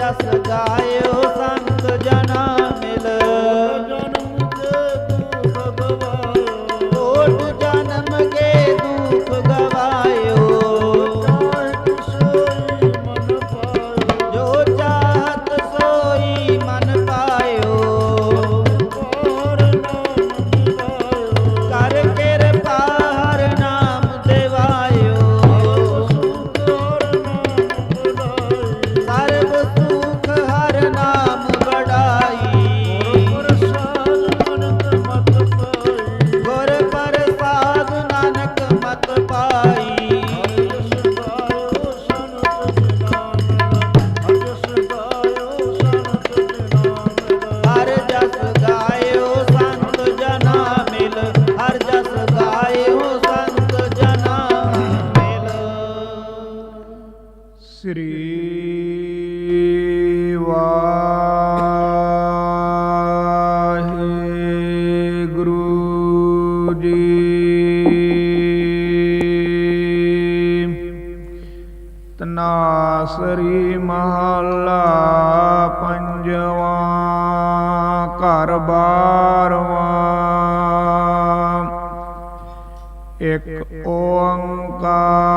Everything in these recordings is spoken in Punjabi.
ਜਸ ਗਾਇਓ। ਸ੍ਰੀ ਵਾਹਿਗੁਰੂ ਜੀ ਤਨਾਸਰੀ ਮਹੱਲਾ ਪੰਜਵਾਂ ਘਰ ਬਾਰਵਾਂ। ਇਕ ਓੰਕਾਰ।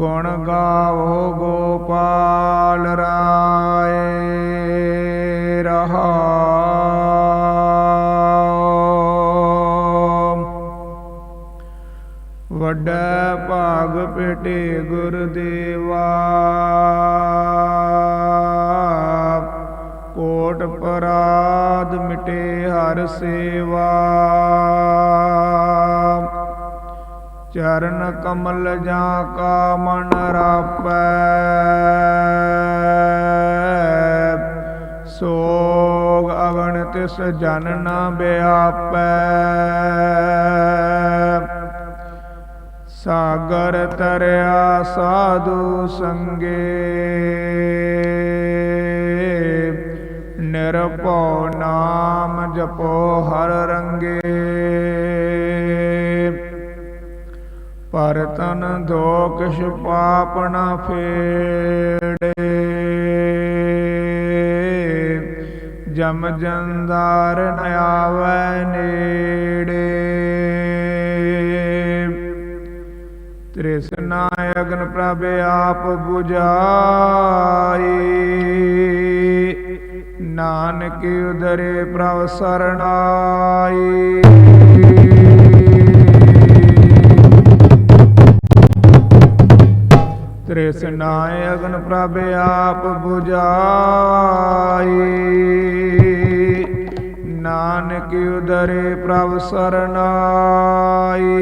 ਗੁਣ ਗਾਵੋ ਗੋਪਾਲ ਰਾਏ ਰਹਾਉ ਵੱਡਾ ਭਾਗ ਪੇਟੇ ਗੁਰਦੇਵਾ ਕੋਟ ਪਰਾਦ ਮਿਟੇ ਹਰ ਸੇਵਾ। ਚਰਨ ਕਮਲ ਜਾਂ ਕਾ ਮਨ ਰਾਪੈ। ਸੋਗ ਅਗਣ ਤਿਸ ਜਨ ਨ ਬਿਆਪੈ। ਸਾਗਰ ਤਰਿਆ ਸਾਧੂ ਸੰਗੇ। ਨਿਰਭਉ ਨਾਮ ਜਪੋ ਹਰ ਰੰਗੇ। ਪਰ ਤਨ ਧੋ ਕਿਛ ਪਾਪ ਨਾ ਫੇੜੇ। ਜਮ ਜੰਦਾਰ ਨ ਆਵੈ ਨੇੜੇ। ਤ੍ਰਿਸ਼ਨਾ ਅਗਨ ਪ੍ਰਭ ਆਪ 부ਝਾਈ ਨਾਨਕ ਉਦਰੇ ਪ੍ਰਭ ਸਰਣਾਈ। ਤ੍ਰਿਸ਼ਨਾ ਅਗਨ ਪ੍ਰਭ ਆਪ 부ਝਾਈ ਨਾਨਕ ਉਦਰੇ ਪ੍ਰਭ ਸਰਣਾਈ